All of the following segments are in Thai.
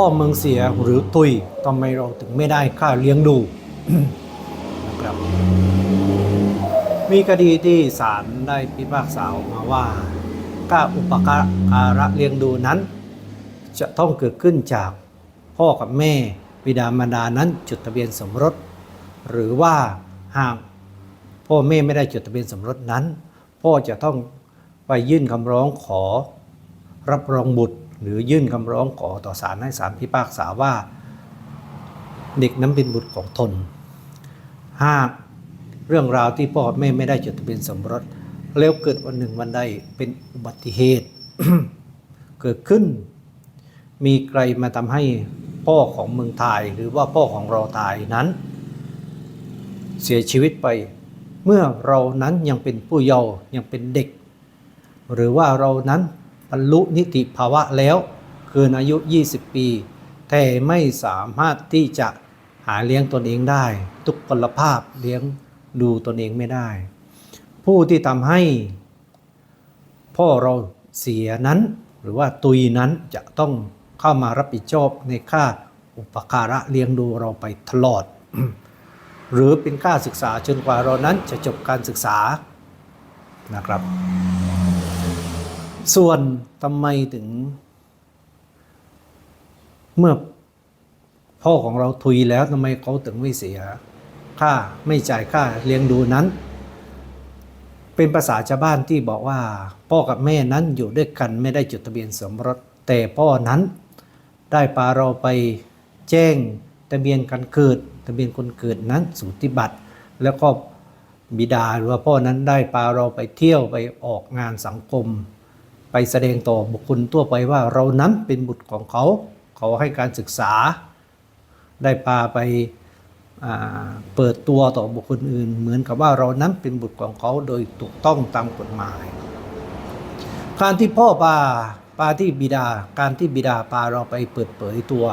พ่อเมืองเสียหรือตุยทำไมเราถึงไม่ได้ค่าเลี้ยงดูนะครับมีคดีที่ศาลได้พิพากษาออกมาว่าค่าอุปการะเลี้ยงดูนั้น จะต้องเกิดขึ้นจากพ่อกับแม่บิดามารดานั้นจดทะเบียนสมรส หรือว่าหากพ่อแม่ไม่ได้จดทะเบียนสมรสนั้น พ่อจะต้องไปยื่นคำร้องขอรับรองบุตร หรือยื่นคำร้องขอต่อศาลให้ศาลพิพากษาว่า เด็กนั้นเป็นบุตรของตนหากเรื่องราวที่พ่อแม่ไม่ได้จดทะเบียนสมรส แล้วเกิดวันหนึ่งวันใดเป็นอุบัติเหตุ เกิดขึ้น มีใครมาทำให้พ่อของเมืองไทยหรือว่าพ่อของเราตายนั้น เสียชีวิตไป เมื่อเรานั้นยังเป็นผู้เยาว์ยังเป็นเด็ก หรือว่าเรานั้น บรรลุนิติภาวะแล้วเกินอายุ 20 ปี แต่ไม่สามารถที่จะหาเลี้ยงตนเองได้ ทุกพลภาพเลี้ยงดูตนเองไม่ได้ ผู้ที่ทำให้ พ่อเราเสียนั้น หรือว่าตุยนั้นจะต้องเข้ามารับผิดชอบในค่าอุปการะเลี้ยงดูเราไปตลอด หรือเป็นค่าศึกษาจนกว่าเรานั้นจะจบการศึกษานะครับ ส่วนทำไมถึง เมื่อพ่อของเราทุยแล้วทำไมเขาถึงไม่เสียค่าไม่จ่ายค่าเลี้ยงดูนั้น เป็นภาษาชาวบ้านที่บอกว่า พ่อกับแม่นั้นอยู่ด้วยกันไม่ได้จดทะเบียนสมรสแต่พ่อนั้น ได้พาเราไปแจ้งทะเบียนการเกิดทะเบียนคนเกิดนั้นสูติบัตร แล้วก็บิดาหรือว่าพ่อนั้นได้พาเราไปเที่ยวไปออกงานสังคม ไปแสดงต่อบุคคลทั่วไปว่าเรานั้นเป็นบุตรของเขา เขาให้การศึกษา ได้พาไปเปิดตัวต่อบุคคลอื่น เหมือนกับว่าเรานั้นเป็นบุตรของเขาโดยถูกต้องตามกฎหมาย การที่พ่อพาพาที่บิดา การที่บิดาพาเราไปเปิดเผยตัว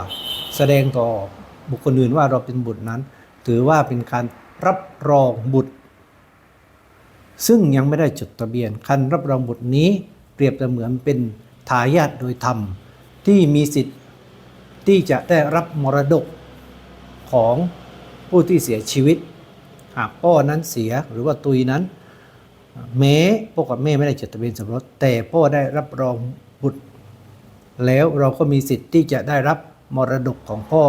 แสดงต่อบุคคลอื่นว่าเราเป็นบุตรนั้น ถือว่าเป็นการรับรองบุตร ซึ่งยังไม่ได้จดทะเบียนคันรับรองบุตรนี้ รียบเสมือนเป็นทายาทโดยธรรม ที่มีสิทธิ์ที่จะได้รับมรดกของผู้ที่เสียชีวิต หากพ่อนั้นเสียหรือว่าตุยนั้นแม้พ่อกับแม่ไม่ได้จดทะเบียนสมรส แต่พ่อได้รับรองบุตร แล้วเราก็มีสิทธิ์ที่จะได้รับมรดกของพ่อ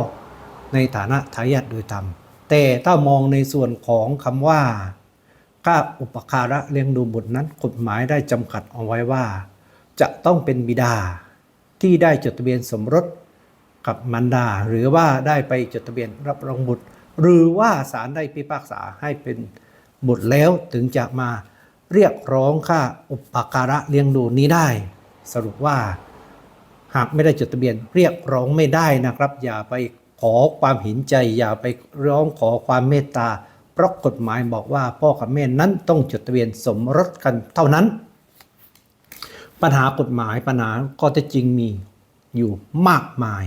ในฐานะทายาทโดยธรรม แต่ถ้ามองในส่วนของคำว่า ค่าอุปการะเลี้ยงดูบุตรนั้นกฎหมายได้จำกัดเอาไว้ว่า จะต้องเป็นบิดาที่ได้จดทะเบียนสมรสกับมารดา หรือว่าได้ไปจดทะเบียนรับรองบุตร หรือว่าศาลได้พิพากษาให้เป็นบุตรแล้วถึงจะมาเรียกร้องค่าอุปการะเลี้ยงดูนี้ได้ สรุปว่า หากไม่ได้จดทะเบียนเรียกร้องไม่ได้นะครับ อย่าไปขอความเห็นใจ อย่าไปร้องขอความเมตตา เพราะกฎหมายบอกว่าพ่อกับแม่นั้นต้องจดทะเบียนสมรสกันเท่านั้น ปัญหากฎหมายปัญหาก็จะจริงมีอยู่มากมาย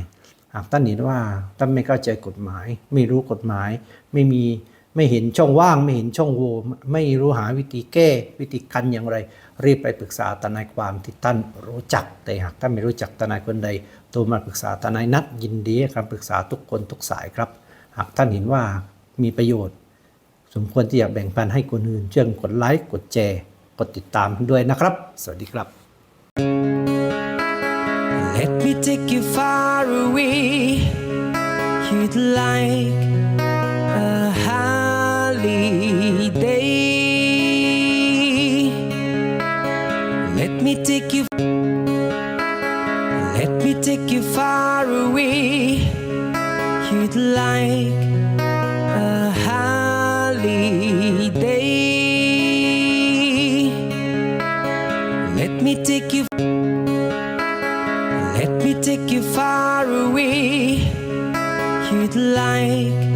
หากท่านเห็นว่าท่านไม่เข้าใจกฎหมาย ไม่รู้กฎหมาย ไม่มีไม่เห็นช่องว่าง ไม่เห็นช่องโหว่ไม่รู้หาวิธีแก้ วิธีกันอย่างไร รีบไปปรึกษาทนายความที่ท่านรู้จัก แต่หากท่านไม่รู้จักทนายคนใดโทรมาปรึกษาทนายนัดยินดีให้คำปรึกษาทุกคนทุกสายครับ หากท่านเห็นว่ามีประโยชน์ สมควรที่จะแบ่งปันให้คนอื่น เช่นกดไลค์ กดแชร์ กดติดตามด้วยนะครับ สวัสดีครับ Let me take you far away. You'd like a holiday. Let me take you. Let me take you far away. Me take you. Let me take you far away. You'd like